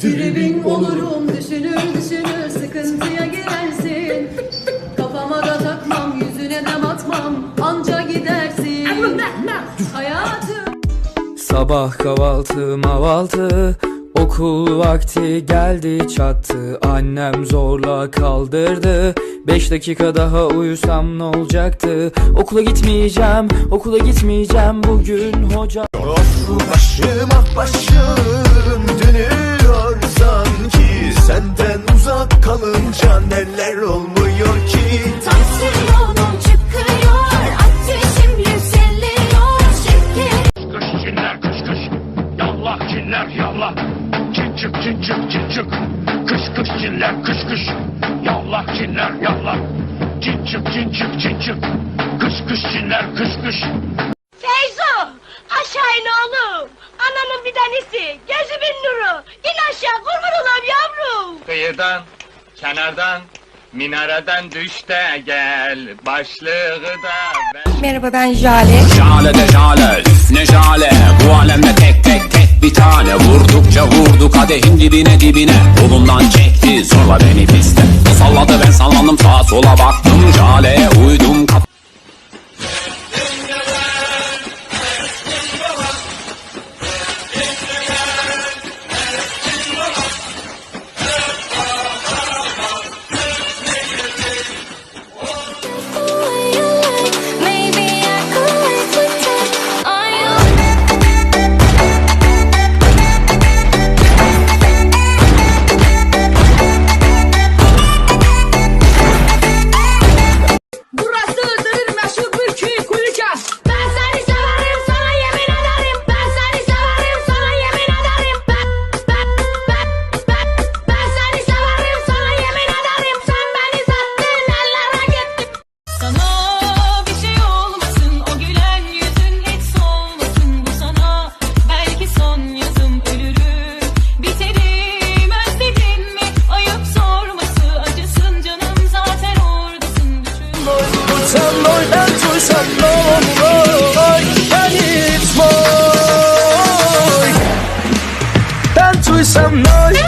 Tribin olurum düşünür düşünür sıkıntıya girersin. Kafama da takmam yüzüne de batmam anca gidersin. Hayatım. Sabah kahvaltı mavaltı Okul vakti geldi çattı. Annem zorla kaldırdı. Beş dakika daha uyusam ne olacaktı? Okula gitmeyeceğim okula gitmeyeceğim. Bugün hoca Başım ah başım dönüyor sanki. Senden uzak kalınca neler Tanesi, gözümün nuru. İn aşağı, kurban olam yavrum. Kıyıdan, kenardan, minareden düş de gel Başlığı da ver Merhaba ben Jale. Jale de jale, ne jale Bu alemde tek tek tek bir tane Vurdukça vurdu kadehin dibine dibine Kolumdan çekti zorla beni piste O salladı ben sallandım sağa sola baktım Jale'ye uydum Some noise.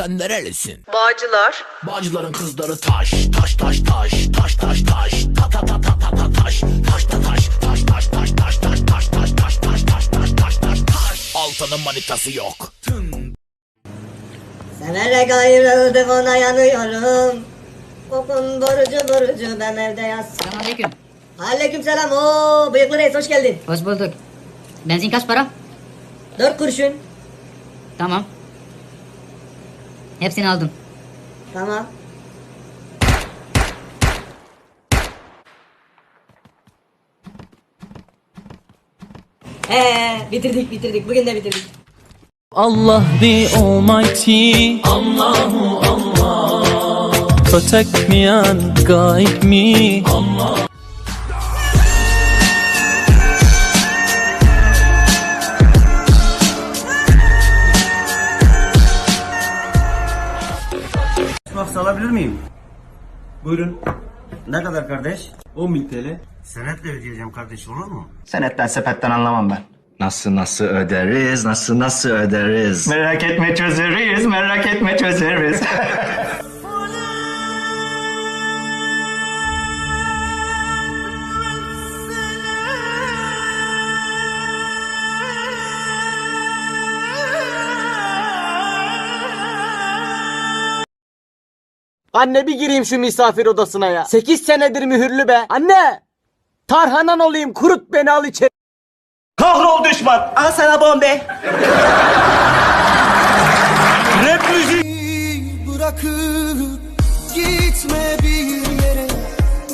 Sen nerelisin? Bağcılar. Bağcıların kızları taş Taş taş taş taş taş taş Ta ta ta ta ta ta taş Taş ta taş taş taş taş taş taş taş taş taş taş taş taş taş taş taş Altanın manitası yok Severek ayrıldık ona yanıyorum. Okun borucu borucu ben evde yaz. Selamünaleyküm. Aleyküm selam. Oo, bıyıklı reis hoş geldin. Hoş bulduk. Benzin kaç para? Dört kurşun. Tamam. Hepsini aldım. Tamam. Ee, bitirdik bitirdik. Bugün de bitirdik. Allah the Almighty Allahu Allah Protect me and guide me Bak alabilir miyim? Buyurun. Ne kadar kardeş? 10 bin TL. Senetle ödeyeceğim kardeş olur mu? Senetten sepetten anlamam ben. Nasıl nasıl öderiz, nasıl nasıl öderiz. Merak etme çözeriz, merak etme çözeriz. Anne bir gireyim şu misafir odasına ya. 8 senedir mühürlü be. Anne! Tarhanan olayım kurut beni al içeri. Kahrol düşman. Al sana bombe. Rap müziği bırakıp gitme bir yere.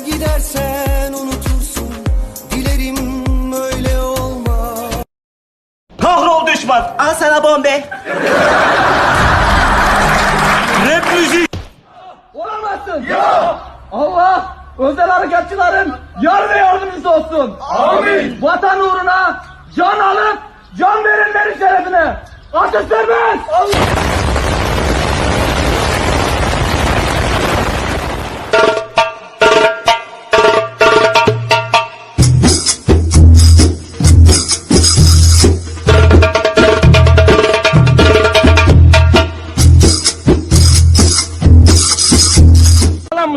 Gidersen unutursun. Dilerim öyle olma. Kahrol düşman. Al sana bombe. Ya! Allah! Özel harekatçıların yar ve yardımcısı ol. olsun. Amin. Vatan uğruna can alıp can verenlerin şerefine. Atış serbest. Lan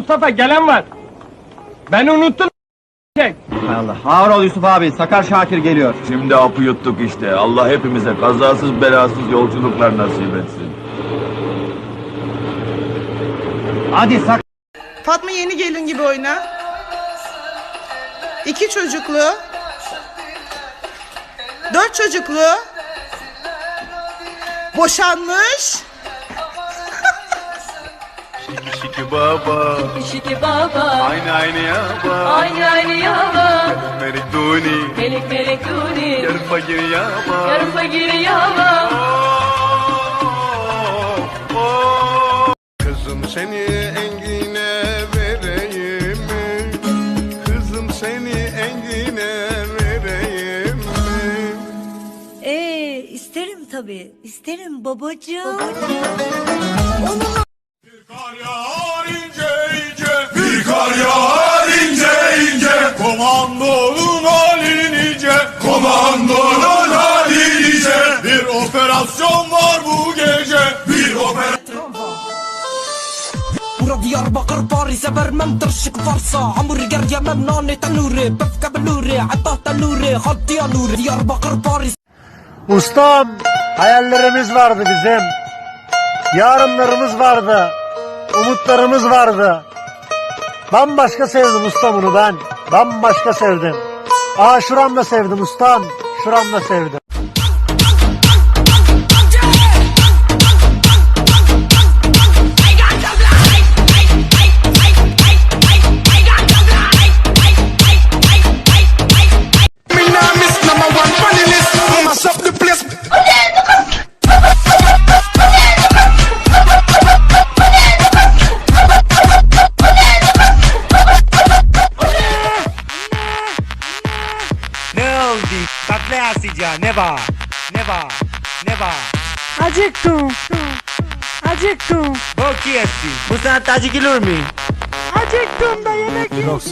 Mustafa gelen var. Beni unuttun. Allah. Ağır ol Yusuf abi. Sakar Şakir geliyor. Şimdi apı yuttuk işte. Allah hepimize kazasız belasız yolculuklar nasip etsin. Hadi sak. Fatma yeni gelin gibi oyna. İki çocuklu. Dört çocuklu. Boşanmış. Şiki baba, Şiki baba aynı aynı yaba. Aynı aynı yaba Meriduni, Melek melek duni yarı fakir yaba. Yarı fakir yaba Kızım seni engine vereyim mi? Kızım seni engine vereyim mi? Ee, isterim tabii. İsterim babacığım. Kar Komandonun hali nice, komandonun hali nice. Bir operasyon var bu gece, bir operasyon. Bura Diyarbakır Paris'e vermem tırşık varsa Hamburger yemem nane tanuri Pefke beluri hatta tanuri Hatta nuri Diyarbakır Paris Ustam, hayallerimiz vardı bizim. Yarınlarımız vardı. Umutlarımız vardı. Bambaşka sevdim ustam bunu ben. Bambaşka sevdim. Aa şuramda sevdim ustam. Şuramda sevdim. Yasıca ne var? Ne var? Ne var? Acıktım. Acıktım. Bok yesin. Bu saatte acıkılır mı? Acıktım da yemek yok.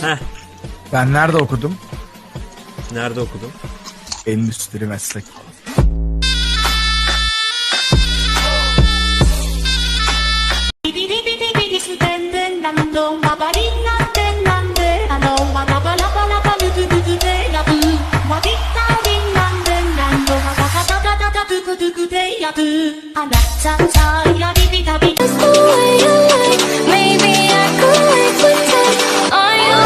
Ben nerede okudum? Nerede okudun? Endüstri meslek. Maybe I with Are you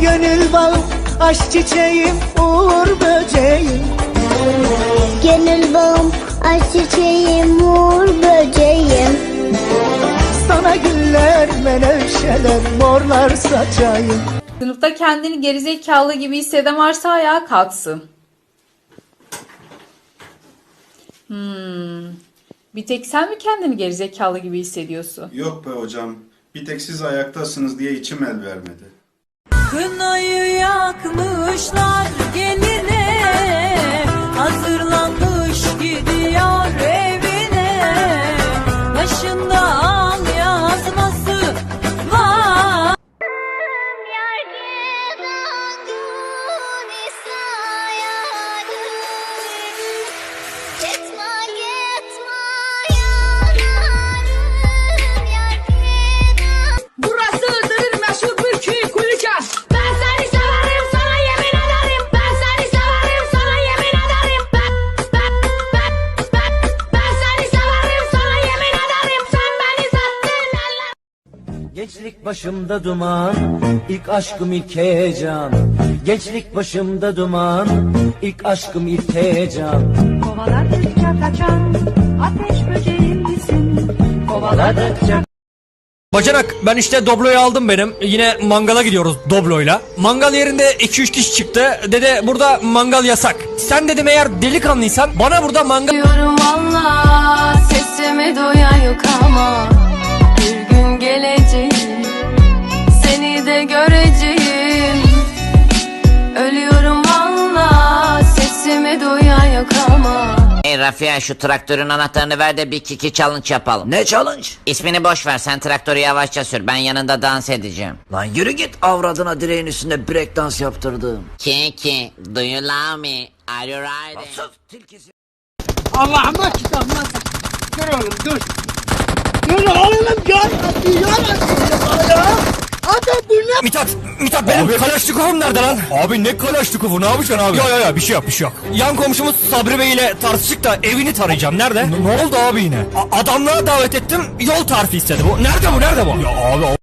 Gönül bağım, aşk çiçeğim, uğur böceğim. Gönül bağım, aşk çiçeğim, uğur böceğim. Sana güller, menevşeler, morlar saçayım Sınıfta kendini gerizekalı gibi hisseden varsa ayağa kalksın. Hmm. Bir tek sen mi kendini gerizekalı gibi hissediyorsun? Yok be hocam, bir tek siz ayaktasınız diye içim el vermedi. Kınayı yakmışlar geline Hazırlanmış gidiyor Gençlik başımda duman, ilk aşkım ilk heyecan. Gençlik başımda duman, ilk aşkım ilk heyecan. Kovaladıkça kaçan ateş böceğim misin? Kovaladıkça Bacanak ben işte Doblo'yu aldım benim. Yine mangala gidiyoruz Doblo'yla. Mangal yerinde 2-3 kişi çıktı. Dede burada mangal yasak. Sen dedim eğer delikanlıysan bana burada mangal... Diyorum valla sesimi duyan yok ama geleceğim Seni de göreceğim Ölüyorum valla Sesimi duyan yok ama Hey Rafia şu traktörün anahtarını ver de bir kiki challenge yapalım. Ne challenge? İsmini boş ver sen traktörü yavaşça sür ben yanında dans edeceğim. Lan yürü git avradına direğin üstünde break dans yaptırdım. Kiki do you love me? Are you riding? Allah'ıma çıkan lan. Dur oğlum dur. Gör ya. Abi bu ne? Mithat, Mithat benim Kalaşnikov'um nerede lan? Abi ne Kalaşnikov'u ne yapacaksın abi? Ya ya ya bir şey yok bir şey yok. Yan komşumuz Sabri Bey ile tartıştık da evini tarayacağım. Nerede? Ne, oldu abi yine? adamlığa davet ettim yol tarifi istedi bu. Nerede bu nerede bu? Ya abi